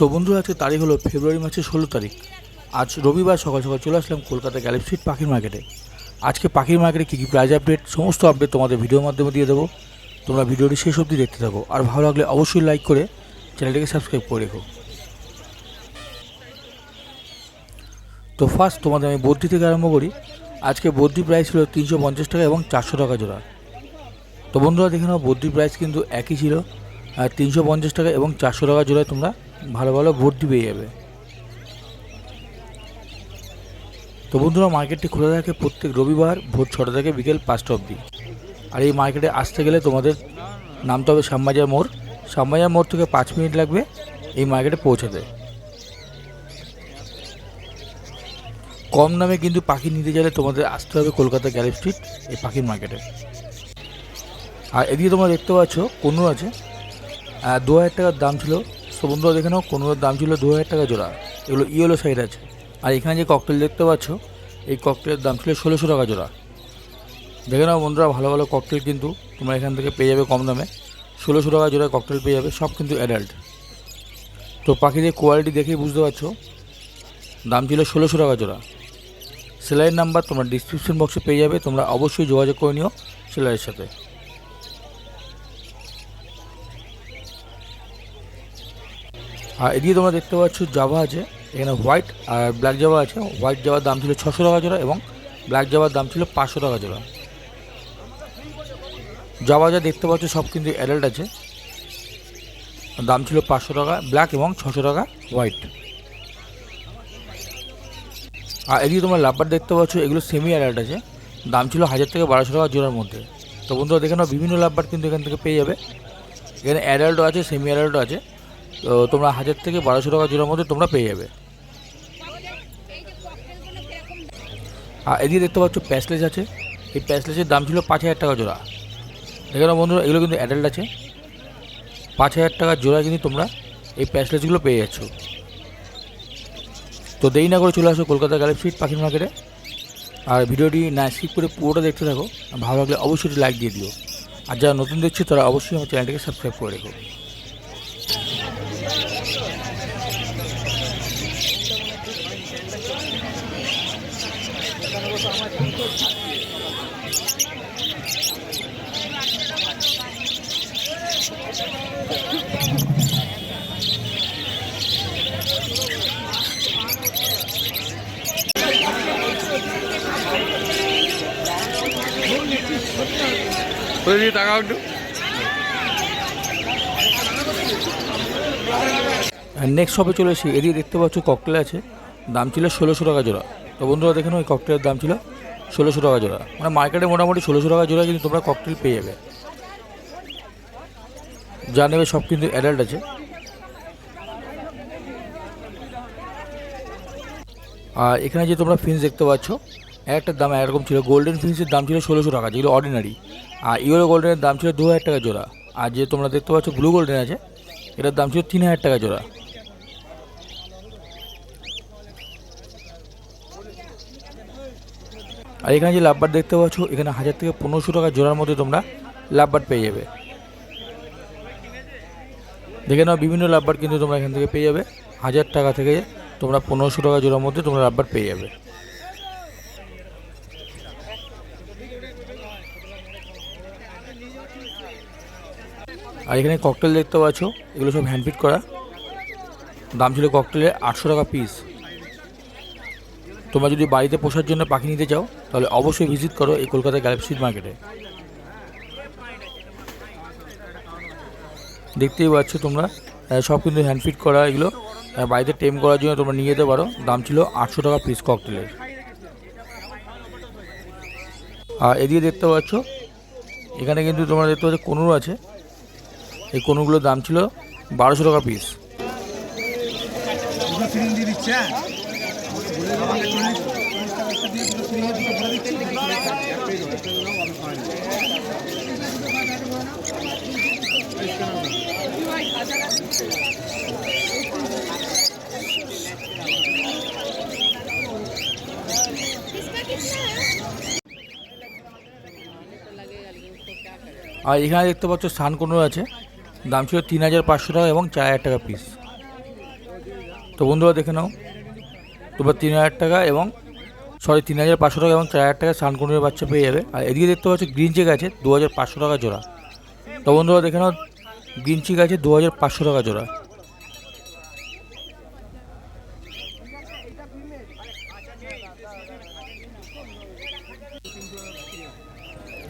So বন্ধুরা আজকে তারিখ হলো ফেব্রুয়ারি মাসের ষোলো তারিখ। আজ রবিবার সকাল সকাল চলে আসলাম কলকাতা গ্যালেপ স্ট্রিট পাখির মার্কেটে। আজকে পাখির মার্কেটে কী কী প্রাইজ আপডেট সমস্ত আপডেট তোমাদের ভিডিওর মাধ্যমে দিয়ে দেবো। তোমরা ভিডিওটি শেষ অবধি দেখতে থাকো। আর ভালো লাগলে অবশ্যই লাইক করে চ্যানেলটিকে সাবস্ক্রাইব করে রেখো। তো ফার্স্ট তোমাদের আমি বদ্রি থেকে আরম্ভ করি। আজকে বদ্রি প্রাইস ছিল তিনশো পঞ্চাশ টাকা এবং চারশো টাকা জোড়া। তো বন্ধুরা, দেখে নাও বদ্রির প্রাইস কিন্তু একই ছিল তিনশো পঞ্চাশ টাকা এবং চারশো টাকা জোড়ায় তোমরা ভালো ভালো ভর্তি পেয়ে যাবে। তো বন্ধুরা, মার্কেটটি খোলা থাকে প্রত্যেক রবিবার ভোর ছটা থেকে বিকেল পাঁচটা অবধি। আর এই মার্কেটে আসতে গেলে তোমাদের নামতে হবে শ্যামবাজার মোড়। শ্যামবাজার মোড় থেকে পাঁচ মিনিট লাগবে এই মার্কেটে পৌঁছাতে। কম দামে কিন্তু পাখি নিতে গেলে তোমাদের আসতে হবে কলকাতা গ্যালেপ স্ট্রিট, এই পাখির মার্কেটে। আর এদিকে তোমরা দেখতে পাচ্ছ, কোনুর আছে। দু হাজার টাকার দাম ছিল তো বন্ধুরা দেখে নাও কোনোর দাম ছিল দু হাজার টাকা জোড়া। এগুলো ইয়েলো সাইড আছে। আর এখানে যে ককটেল দেখতে পাচ্ছ, এই ককটেলের দাম ছিল ষোলোশো টাকা জোড়া। দেখে নাও বন্ধুরা, ভালো ভালো ককটেল কিন্তু তোমরা এখান থেকে পেয়ে যাবে কম দামে। ষোলোশো টাকা জোড়ায় ককটেল পেয়ে যাবে, সব কিন্তু অ্যাডাল্ট তো পাখিদের কোয়ালিটি দেখেই বুঝতে পারছ, দাম ছিল ষোলোশো টাকা জোড়া। সেলাইয়ের নাম্বার তোমরা ডিসক্রিপশন বক্সে পেয়ে যাবে, তোমরা অবশ্যই যোগাযোগ করে নিও সেলাইয়ের সাথে। আর এদিকে তোমরা দেখতে পাচ্ছ জাভা আছে, এখানে হোয়াইট আর ব্ল্যাক জাভা আছে হোয়াইট জাভার দাম ছিল ছশো টাকা জোড়া এবং ব্ল্যাক জাভার দাম ছিল পাঁচশো টাকা জোড়া। জাভা যা দেখতে পাচ্ছ সব কিন্তু অ্যাডাল্ট আছে। দাম ছিল পাঁচশো টাকা ব্ল্যাক এবং ছশো টাকা হোয়াইট আর এদিকে তোমরা লাভবার দেখতে পাচ্ছ, এগুলো সেমি অ্যাডাল্ট আছে, দাম ছিল হাজার থেকে বারোশো টাকা জোড়ার মধ্যে। তো বন্ধুরা দেখে নাও, বিভিন্ন লাভবার কিন্তু এখান থেকে পেয়ে যাবে। এখানে অ্যাডাল্টও আছে সেমি অ্যাডাল্টও আছে। তো তোমরা হাজার থেকে বারোশো টাকা জোড়ার মধ্যে তোমরা পেয়ে যাবে। আর এদিকে দেখতে পাচ্ছ প্যাসলেস আছে। এই প্যাসলেসের দাম ছিল পাঁচ হাজার টাকা জোড়া। এখানে বন্ধুরা, এগুলো কিন্তু অ্যাডাল্ট আছে। পাঁচ হাজার টাকা জোড়া কিন্তু তোমরা এই প্যাসলেসগুলো পেয়ে যাচ্ছ। তো দেরি না করে চলে আসো কলকাতা গ্যালেপ স্ট্রিট পাখির মার্কেটে আর ভিডিওটি না স্কিপ করে পুরোটা দেখতে থাকো। ভালো লাগলে অবশ্যই লাইক দিয়ে দিও। আর যারা নতুন দেখছে, তারা অবশ্যই আমার চ্যানেলটিকে সাবস্ক্রাইব করে রেখো। টাকা একটু। নেক্সট শপে চলে এসেছি। এদিকে দেখতে পাচ্ছ ককটেল আছে। দাম ছিল ষোলোশো টাকা জোড়া। তো বন্ধুরা, দেখে নাও এই ককটেলের দাম ছিল ষোলোশো টাকা জোড়া। মানে মার্কেটে মোটামুটি ষোলোশো টাকা জোড়া কিন্তু তোমরা ককটেল পেয়ে যাবে। যা নেবে সব কিন্তু অ্যাডাল্ট আছে। আর এখানে যে তোমরা ফিন্স দেখতে পাচ্ছ, একটা দাম একরকম ছিল। গোল্ডেন ফিন্সের দাম ছিল ষোলোশো টাকা, যেগুলো অর্ডিনারি আর ইউরো গোল্ডেনের দাম ছিল দু হাজার টাকা জোড়া। আর যে তোমরা দেখতে পাচ্ছ ব্লু গোল্ডেন আছে, এটার দাম ছিল তিন হাজার টাকা জোড়া। আর এখানে যে লাভবার দেখতে পাচ্ছ, এখানে হাজার থেকে পনেরোশো টাকা জোড়ার মধ্যে তোমরা লাভবার পেয়ে যাবে। দেখে নাও, বিভিন্ন লাভবার কিন্তু তোমরা এখান থেকে পেয়ে যাবে। হাজার টাকা থেকে তোমরা পনেরোশো টাকা জোড়ার মধ্যে তোমরা লাভবার পেয়ে যাবে। আর এখানে ককটেল দেখতে পাচ্ছ, এগুলো সব হ্যান্ডফিট করা। দাম ছিল ককটেলের আটশো টাকা পিস তোমরা যদি বাড়িতে পোষার জন্য পাখি নিতে চাও, তাহলে অবশ্যই ভিজিট করো এই কলকাতা গ্যালাক্সি মার্কেটে দেখতেই পাচ্ছ তোমরা সব কিন্তু হ্যান্ডফিট করা এগুলো। বাড়িতে টেম করার জন্য তোমরা নিয়ে যেতে পারো। দাম ছিল আটশো টাকা পিস ককটেলের আর এদিকে দেখতে পাচ্ছ, এখানে কিন্তু তোমরা দেখতে পাচ্ছ কনুর আছে। এই কনুগুলোর দাম ছিল? বারোশো টাকা পিস আর এখানে দেখতে পাচ্ছ সান কনুর আছে? দাম ছিল তিন হাজার পাঁচশো টাকা এবং চার হাজার টাকা পিস তো বন্ধুরা দেখে নাও তোমরা তিন হাজার টাকা এবং সরি তিন হাজার পাঁচশো টাকা এবং চার হাজার টাকা সান কনুরের বাচ্চা পেয়ে যাবে। আর এদিকে দেখতে পাচ্ছ গ্রিন চেক আছে, দু হাজার পাঁচশো টাকা জোড়া। তো বন্ধুরা দেখে নাও গ্রিন চিক আছে, দু হাজার পাঁচশো টাকা জোড়া।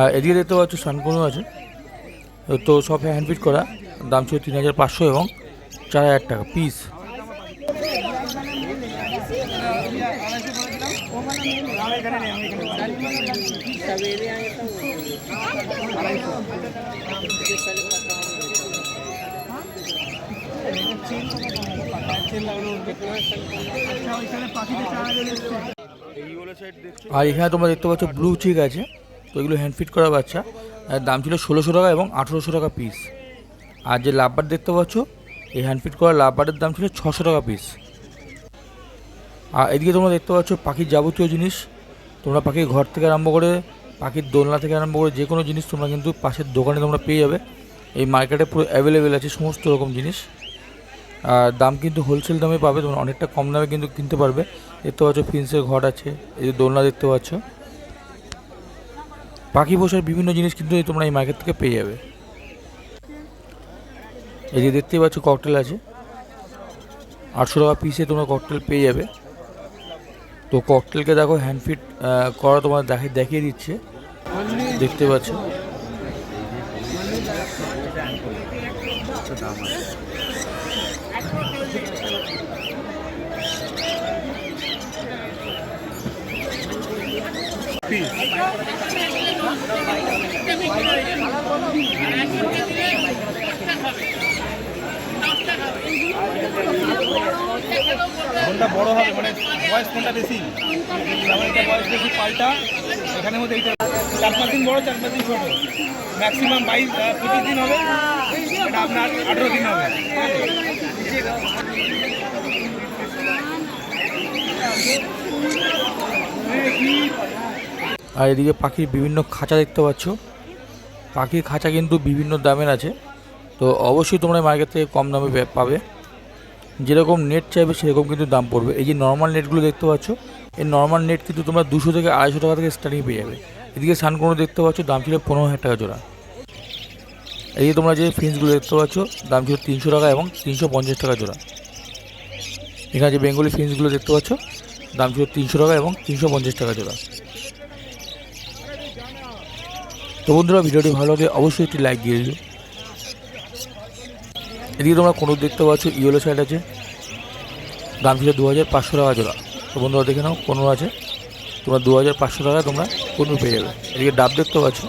আর এদিকে দেখতে পাচ্ছ সানকোনো আছে। তো সব হ্যান্ড ফিট করা। দাম ছিল তিন হাজার পাঁচশো এবং চার হাজার টাকা পিস আর এখানে তোমরা দেখতে পাচ্ছ ব্লু চিক আছে। তো এগুলো হ্যান্ড ফিট করা বাচ্চা। দাম ছিল ষোলোশো টাকা এবং আঠেরোশো টাকা পিস আর যে লাভবার দেখতে পাচ্ছ, এই হ্যান্ড ফিট করা লাভবারের দাম ছিল ছশো টাকা পিস আর এদিকে তোমরা দেখতে পাচ্ছ পাখির যাবতীয় জিনিস। তোমরা পাখির ঘর থেকে আরম্ভ করে, পাখির দোলনা থেকে আরম্ভ করে যে কোনো জিনিস তোমরা কিন্তু পাশের দোকানে তোমরা পেয়ে যাবে। এই মার্কেটে পুরো অ্যাভেলেবেল আছে সমস্ত রকম জিনিস। আর দাম কিন্তু হোলসেল দামে পাবে, তোমরা অনেকটা কম দামে কিন্তু কিনতে পারবে। দেখতে পাচ্ছ ফিন্সের ঘর আছে, এই দোলনা দেখতে পাচ্ছ। পাখি পোষার বিভিন্ন জিনিস কিন্তু তোমরা এই মার্কেট থেকে পেয়ে যাবে। এই যে দেখতেই পাচ্ছ ককটেল আছে। আটশো টাকা পিসে তোমরা ককটেল পেয়ে যাবে। তো ককটেলকে দেখো হ্যান্ড ফিট করা তোমার দেখে, দেখিয়ে দিচ্ছে। দেখতে পাচ্ছ। কোনটা বড় হবে মানে বয়স কোনটা বেশি। এটা বয়স বেশি পাল্টা। এখানে মধ্যে এইটা চার পাঁচ দিন বড় চার পাঁচ দিন ছোট। ম্যাক্সিমাম বাইশ পঁচিশ দিন হবে। এটা আপনার আঠেরো দিন হবে। আর এদিকে পাখির বিভিন্ন খাঁচা দেখতে পাচ্ছ। পাখির খাঁচা কিন্তু বিভিন্ন দামের আছে। তো অবশ্যই তোমরা মার্কেট থেকে কম দামে পাবে। যেরকম নেট চাইবে সেরকম কিন্তু দাম পড়বে। এই যে নর্মাল নেটগুলো দেখতে পাচ্ছ, এই নর্মাল নেট কিন্তু তোমরা দুশো থেকে আড়াইশো টাকা থেকে স্টার্টিং পেয়ে যাবে। এদিকে সানকোনো দেখতে পাচ্ছ, দাম ছিল পনেরো হাজার টাকা জোড়া। এই যে তোমরা যে ফিন্সগুলো দেখতে পাচ্ছ, দাম ছিল তিনশো টাকা এবং তিনশো পঞ্চাশ টাকা জোড়া। এখানে যে বেঙ্গলি ফিন্সগুলো দেখতে পাচ্ছ, দাম ছিল তিনশো টাকা এবং তিনশো পঞ্চাশ টাকা জোড়া। তো বন্ধুরা, ভিডিওটি ভালো লাগে অবশ্যই একটি লাইক দিয়ে দিও এদিকে তোমরা কোনো দেখতে পাচ্ছ ইয়েলো সাইড আছে। দাম ছিল দু হাজার পাঁচশো টাকা জোড়া। তো বন্ধুরা, দেখে নাও কোনো আছে। তোমরা দু হাজার পাঁচশো টাকা তোমরা কোনো পেয়ে যাবে। এদিকে ডাব দেখতে পাচ্ছ।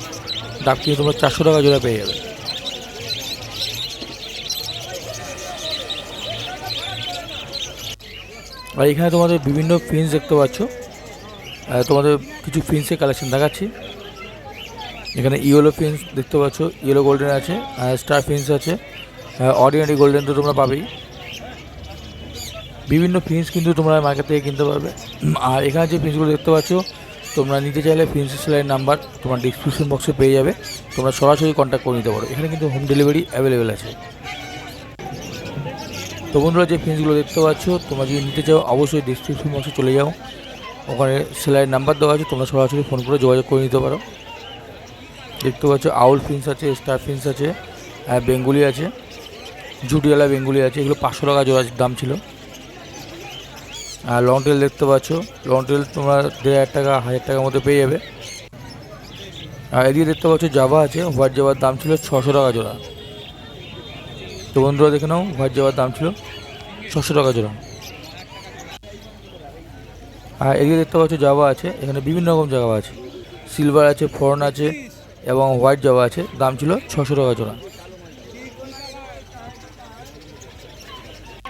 ডাব কিনে তোমরা চারশো টাকা জোড়া পেয়ে যাবে। আর এখানে তোমাদের বিভিন্ন ফিন্স দেখতে পাচ্ছ। তোমাদের কিছু ফিন্সের কালেকশন দেখাচ্ছি। এখানে ইয়েলো ফিন্স দেখতে পাচ্ছ ইয়েলো গোল্ডেন আছে স্টার ফিন্স আছে অর্ডিনারি গোল্ডেন তো তোমরা পাবেই। বিভিন্ন ফিন্স কিন্তু তোমরা মার্কেট থেকে কিনতে পারবে। আর এখানে যে ফিন্সগুলো দেখতে পাচ্ছ, তোমরা নিতে চাইলে ফিন্স সেলাইয়ের নাম্বার তোমার ডিসক্রিপশন বক্সে পেয়ে যাবে। তোমরা সরাসরি কন্ট্যাক্ট করে নিতে পারো। এখানে কিন্তু হোম ডেলিভারি অ্যাভেলেবেল আছে। তো বন্ধুরা, যে ফিন্সগুলো দেখতে পাচ্ছ, তোমরা যদি নিতে চাও, অবশ্যই ডিসক্রিপশন বক্সে চলে যাও। ওখানে সেলাইয়ের নাম্বার দেওয়া আছে, তোমরা সরাসরি ফোন করে যোগাযোগ করে নিতে পারো। দেখতে পাচ্ছ, আউল ফিন্স আছে, স্টার ফিন্স আছে, আর বেঙ্গুলি আছে জুটিওয়ালা বেঙ্গুলি আছে, এগুলো পাঁচশো টাকা জোড়া দাম ছিল। আর লং টেল দেখতে পাচ্ছ লং টেল তোমরা দেড় হাজার টাকা, হাজার টাকার মধ্যে পেয়ে যাবে। আর এদিকে দেখতে পাচ্ছ, জাভা আছে, হোয়াইট জাভার দাম ছিল ছশো টাকা জোড়া। তো বন্ধুরা দেখে নাও, হোয়াইট জাভার দাম ছিল ছশো টাকা জোড়া। আর এদিকে দেখতে পাচ্ছ, জাভা আছে, এখানে বিভিন্ন রকম জাভা আছে। সিলভার আছে, ফর্ন আছে এবং হোয়াইট জবা আছে, দাম ছিল ছশো টাকা জোড়া।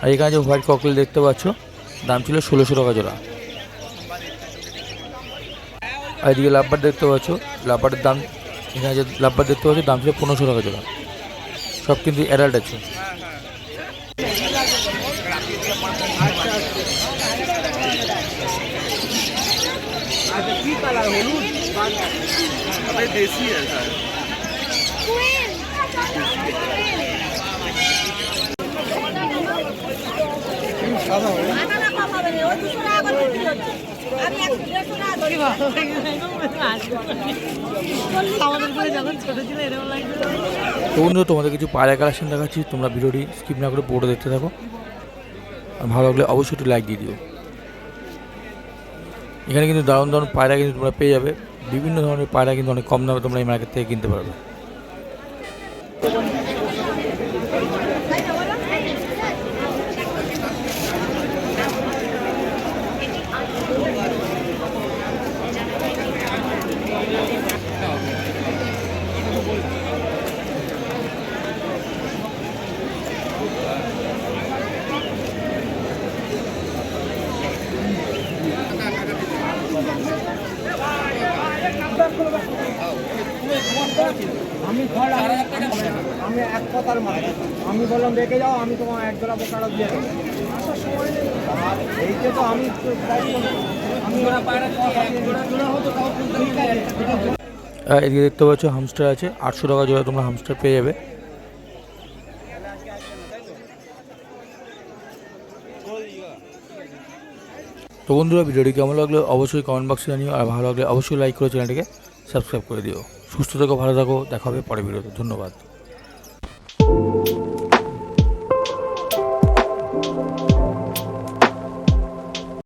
আর এখানে যে হোয়াইট ককল দেখতে পাচ্ছ, দাম ছিল ষোলোশো টাকা জোড়া। আর এদিকে লাভবার দেখতে পাচ্ছ, লাভবারের দাম, এখানে যে লাভবার দেখতে পাচ্ছ, দাম ছিল পনেরোশো টাকা জোড়া। সব কিন্তু অ্যাডাল্ট আছে আটানা কম হবে না, ওই দুশো টাকা করে বিক্রি হচ্ছে। আমি একশো দেড়শো টাকা ধরি। আমাদের করে যখন ছিল এরকম লাগতো তো বন্ধুরা, তোমাদের কিছু পায়রা কালেকশন দেখাচ্ছি, তোমরা ভিডিওটি স্কিপ না করে পুরো দেখতে থাকো। আর ভালো লাগলে অবশ্যই একটু লাইক দিয়ে দিও। এখানে কিন্তু দারুণ দারুণ পায়রা কিন্তু তোমরা পেয়ে যাবে। বিভিন্ন ধরনের পায়রা কিন্তু অনেক কম দামে তোমরা এই মার্কেট থেকে কিনতে পারবে। আমি আমি এক কথার মাল আমি বললাম, রেখে যাও, আমি তোমার এক জোড়া বোকার দিয়ে দেবো। এইটা তো আমি এদিকে দেখতে পাচ্ছ হামস্টার আছে। আটশো টাকা জোড়া তোমরা হামস্টার পেয়ে যাবে। তো বন্ধুরা, ভিডিওটি কেমন লাগল অবশ্যই কমেন্ট বক্সে জানিও, আর ভালো লাগলে অবশ্যই লাইক করে চ্যানেলটিকে সাবস্ক্রাইব করে দিও। সুস্থ থাকো, ভালো থাকো, দেখা হবে পরে ভিডিওতে। ধন্যবাদ।